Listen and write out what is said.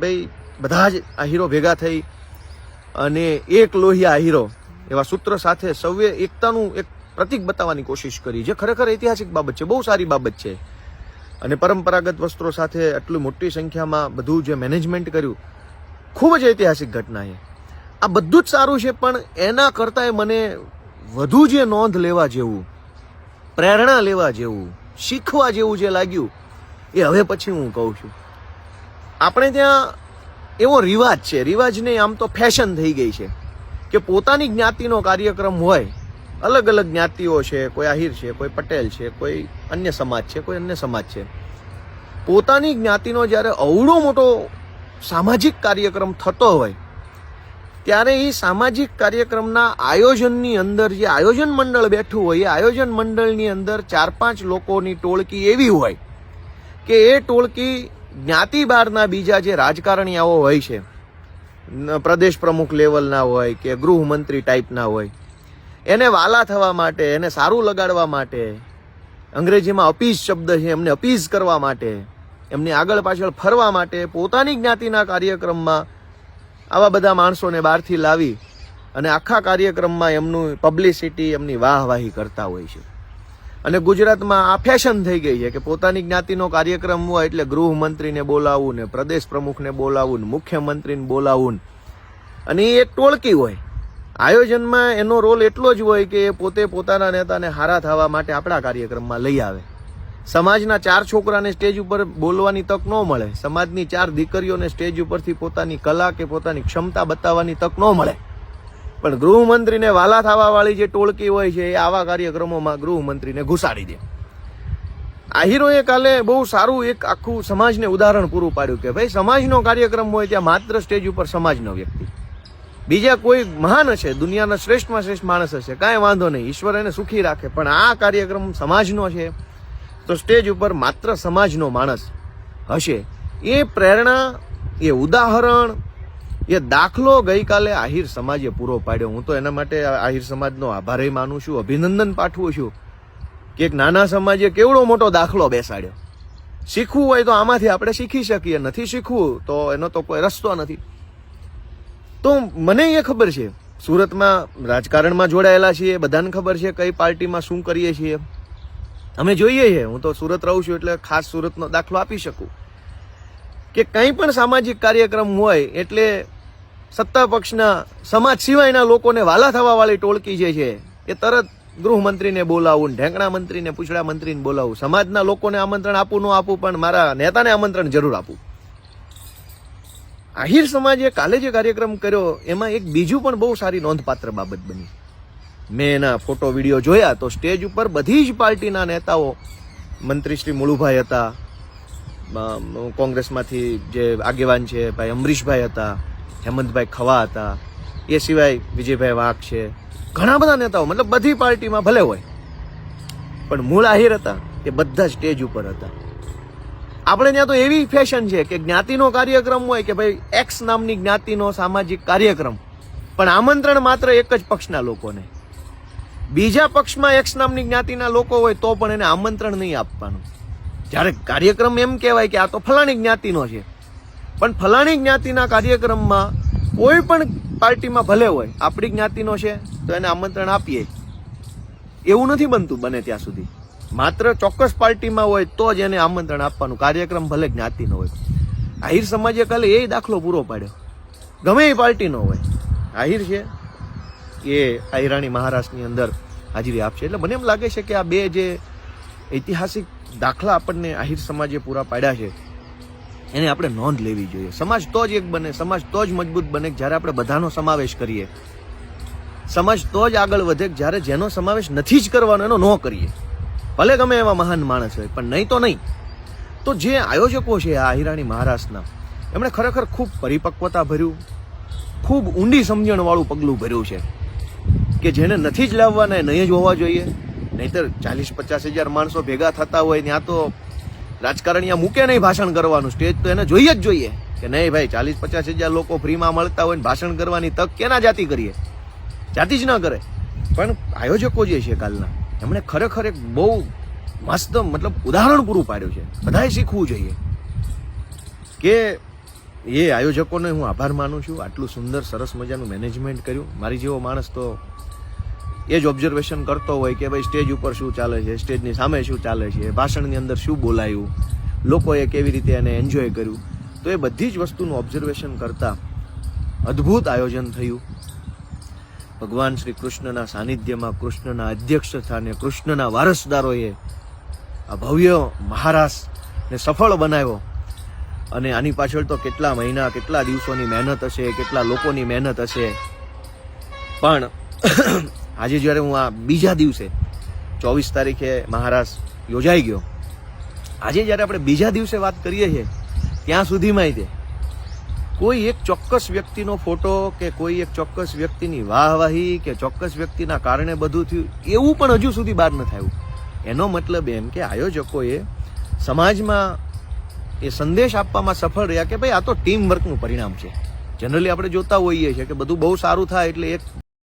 ભાઈ બધા જ આ હીરો ભેગા થઈ અને એક લોહિયા હીરો એવા સૂત્ર સાથે સૌએ એકતાનું એક પ્રતિક બતાવવાની કોશિશ કરી, જે ખરેખર ઐતિહાસિક બાબત છે, બહુ સારી બાબત છે. અને પરંપરાગત વસ્ત્રો સાથે આટલી મોટી સંખ્યામાં બધું જે મેનેજમેન્ટ કર્યું, ખૂબ જ ઐતિહાસિક ઘટના છે. આ બધું જ સારું છે, પણ એના કરતાંય મને વધુ જે નોંધ લેવા જેવું, પ્રેરણા લેવા જેવું, શીખવા જેવું જે લાગ્યું, એ હવે પછી હું કહું છું. આપણે ત્યાં એવો રિવાજ છે. રિવાજ નહીં આમ તો ફેશન થઈ ગઈ છે કે પોતાની જ્ઞાતિનો કાર્યક્રમ હોય, અલગ અલગ જ્ઞાતિઓ છે, કોઈ આહિર છે, કોઈ પટેલ છે, કોઈ અન્ય સમાજ છે, કોઈ અન્ય સમાજ છે. પોતાની જ્ઞાતિનો જ્યારે અવળો મોટો સામાજિક કાર્યક્રમ થતો હોય, ત્યારે એ સામાજિક કાર્યક્રમના આયોજનની અંદર જે આયોજન મંડળ બેઠું હોય, એ આયોજન મંડળની અંદર ચાર પાંચ લોકોની ટોળકી એવી હોય કે એ ટોળકી જ્ઞાતિ બહારના બીજા જે રાજકારણીયાઓ હોય છે પ્રદેશ પ્રમુખ લેવલના હોય કે ગૃહમંત્રી ટાઈપના હોય, એને વાલા થવા માટે, એને સારું લગાડવા માટે, અંગ્રેજીમાં અપીઝ શબ્દ છે, એમને અપીઝ કરવા માટે, એમની આગળ પાછળ ફરવા માટે, પોતાની જ્ઞાતિના કાર્યક્રમમાં આવા બધા માણસોને બહારથી લાવી અને આખા કાર્યક્રમમાં એમનું પબ્લિસિટી એમની વાહવાહી કરતા હોય છે. અને ગુજરાતમાં આ ફેશન થઈ ગઈ છે કે પોતાની જ્ઞાતિનો કાર્યક્રમ હોય એટલે ગૃહમંત્રીને બોલાવવું ને પ્રદેશ પ્રમુખને બોલાવવું ને મુખ્યમંત્રીને બોલાવવું અને એ ટોળકી હોય. આયોજનમાં એનો રોલ એટલો જ હોય કે એ પોતે પોતાના નેતાને હારા થવા માટે આપણા કાર્યક્રમમાં લઈ આવે. સમાજના ચાર છોકરાને સ્ટેજ ઉપર બોલવાની તક ન મળે. સમાજની ચાર દીકરીઓને સ્ટેજ ઉપરથી પોતાની કલા કે પોતાની ક્ષમતા બતાવવાની તક ન મળે. પણ ગૃહમંત્રીને વાલા થવા વાળી જે ટોળકી હોય છે, એ આવા કાર્યક્રમોમાં ગૃહમંત્રીને ઘુસાડી દે. આહિરોએ કાલે બહુ સારું એક આખું સમાજને ઉદાહરણ પૂરું પાડ્યું કે ભાઈ, સમાજનો કાર્યક્રમ હોય ત્યાં માત્ર સ્ટેજ ઉપર સમાજનો વ્યક્તિ. બીજા કોઈ મહાન હશે, દુનિયાના શ્રેષ્ઠમાં શ્રેષ્ઠ માણસ હશે, કાંઈ વાંધો નહીં, ઈશ્વર એને સુખી રાખે, પણ આ કાર્યક્રમ સમાજનો છે, તો સ્ટેજ ઉપર માત્ર સમાજનો માણસ હશે. એ પ્રેરણા, એ ઉદાહરણ એ દાખલો ગઈકાલે આહિર સમાજે પૂરો પાડ્યો. હું તો એના માટે આહિર સમાજનો આભારી માનું છું, અભિનંદન પાઠવું છું કે એક નાના સમાજે કેવડો મોટો દાખલો બેસાડ્યો. શીખવું હોય તો આમાંથી આપણે શીખી શકીએ, નથી શીખવું તો એનો તો કોઈ રસ્તો નથી. તો મને એ ખબર છે, સુરતમાં રાજકારણમાં જોડાયેલા છીએ, બધાને ખબર છે કઈ પાર્ટીમાં શું કરીએ છીએ. અમે જોઈએ છીએ હું તો સુરત રહું છું એટલે ખાસ સુરતનો દાખલો આપી શકું. કે કંઈ પણ સામાજિક કાર્યક્રમ હોય એટલે સત્તા પક્ષના સમાજ સિવાયના લોકોને વાલા થવા વાળી ટોળકી જે છે, એ તરત ગૃહમંત્રીને બોલાવું, ઢેંકણા મંત્રીને, પૂછડા મંત્રીને બોલાવું. સમાજના લોકોને આમંત્રણ આપું, ન આપું, પણ મારા નેતાને આમંત્રણ જરૂર આપું. આહિર સમાજે કાલે જે કાર્યક્રમ કર્યો, એમાં એક બીજું પણ બહુ સારી નોંધપાત્ર બાબત બની. મેં એના ફોટો, વીડિયો જોયા તો સ્ટેજ ઉપર બધી જ પાર્ટીના નેતાઓ, મંત્રી શ્રી મુળુભાઈ હતા કોંગ્રેસમાંથી જે આગેવાન છે, ભાઈ અમરીશભાઈ હતા હેમંતભાઈ ખવા હતા. એ સિવાય વિજયભાઈ વાઘ છે. ઘણા બધા નેતાઓ, મતલબ બધી પાર્ટીમાં ભલે હોય. પણ મૂળ આહિર હતા એ બધા સ્ટેજ ઉપર હતા. આપણે ત્યાં તો એવી ફેશન છે કે જ્ઞાતિનો કાર્યક્રમ હોય કે ભાઈ એક્સ નામની જ્ઞાતિનો સામાજિક કાર્યક્રમ. પણ આમંત્રણ માત્ર એક જ પક્ષના લોકોને. બીજા પક્ષમાં એક્સ નામની જ્ઞાતિના લોકો હોય તો પણ એને આમંત્રણ નહીં આપવાનું. જ્યારે કાર્યક્રમ એમ કહેવાય કે આ તો ફલાણી જ્ઞાતિનો છે. પણ ફલાણી જ્ઞાતિના કાર્યક્રમમાં કોઈ પણ પાર્ટીમાં ભલે હોય, આપણી જ્ઞાતિનો છે, તો એને આમંત્રણ આપીએ. એવું નથી બનતું બને ત્યાં સુધી. માત્ર ચોક્કસ પાર્ટીમાં હોય તો જ એને આમંત્રણ આપવાનું. કાર્યક્રમ ભલે જ્ઞાતિનો હોય. આહિર સમાજે કાલે એ દાખલો પૂરો પાડ્યો. ગમે એ પાર્ટીનો હોય. આહિર છે, એ આહિરાણી મહારાષ્ટ્રની અંદર હાજરી આપશે. એટલે મને એમ લાગે છે કે આ બે જે ઐતિહાસિક દાખલા આપણને આહિર સમાજે પૂરા પાડ્યા છે એની આપણે નોંધ લેવી જોઈએ. સમાજ તો જ એક બને, સમાજ તો જ મજબૂત બને જ્યારે આપણે બધાનો સમાવેશ કરીએ. સમાજ તો જ આગળ વધે જ્યારે જેનો સમાવેશ નથી જ કરવાનો એનો ન કરીએ. ભલે ગમે એવા મહાન માણસ હોય, પણ નહીં તો નહીં. તો જે આયોજકો છે આ આહિરાણી મહારાષ્ટ્રના એમણે ખરેખર ખૂબ પરિપક્વતા ભર્યું, ખૂબ ઊંડી સમજણવાળું પગલું ભર્યું છે કે જેને નથી જ લાવવાના નહીં જ હોવા જોઈએ. નહીતર ચાલીસ પચાસ હજાર માણસો ભેગા થતા હોય, ત્યાં તો રાજકારણીયા મૂકે નહીં ભાષણ કરવાનું. સ્ટેજ તો એને જોઈએ જ જોઈએ કે નહીં ભાઈ, ચાલીસ પચાસ હજાર લોકો ફ્રીમાં મળતા હોય ને ભાષણ કરવાની તક કેના જાતિ કરીએ? જાતિ જ ન કરે. પણ આયોજકો જે છે કાલના, એમણે ખરેખર એક બહુ મસ્ત, મતલબ ઉદાહરણ પૂરું પાડ્યું છે. બધાએ શીખવું જોઈએ કે એ આયોજકોને હું આભાર માનું છું. આટલું સુંદર, સરસ મજાનું મેનેજમેન્ટ કર્યું. મારી જેવો માણસ તો એ જ ઓબ્ઝર્વેશન કરતો હોય કે ભાઈ સ્ટેજ ઉપર શું ચાલે છે સ્ટેજની સામે શું ચાલે છે, ભાષણની અંદર શું બોલાયું, લોકોએ કેવી રીતે એને એન્જોય કર્યું. તો એ બધી જ વસ્તુનું ઓબ્ઝર્વેશન કરતા અદ્ભુત આયોજન થયું. ભગવાન શ્રી કૃષ્ણના સાનિધ્યમાં કૃષ્ણના અધ્યક્ષ સ્થાને કૃષ્ણના વારસદારોએ આ ભવ્ય મહારાષ્ટ્રને સફળ બનાવ્યો. અને આની પાછળ તો કેટલા મહિના, કેટલા દિવસોની મહેનત હશે, કેટલા લોકોની મહેનત હશે. પણ આજે જ્યારે હું આ બીજા દિવસે ચોવીસ તારીખે મહારાષ્ટ્ર યોજાઈ ગયો, આજે જ્યારે આપણે બીજા દિવસે વાત કરીએ છીએ, ત્યાં સુધીમાં તે કોઈ એક ચોક્કસ વ્યક્તિનો ફોટો કે કોઈ એક ચોક્કસ વ્યક્તિની વાહવાહી કે ચોક્કસ વ્યક્તિના કારણે બધું થયું, એવું પણ હજુ સુધી બહાર ન થયું એનો મતલબ એમ કે આયોજકોએ સમાજમાં એ સંદેશ આપવામાં સફળ રહ્યા કે ભાઈ આ તો ટીમ વર્કનું પરિણામ છે. જનરલી આપણે જોતા હોઈએ છીએ કે બધું બહુ સારું થાય એટલે એક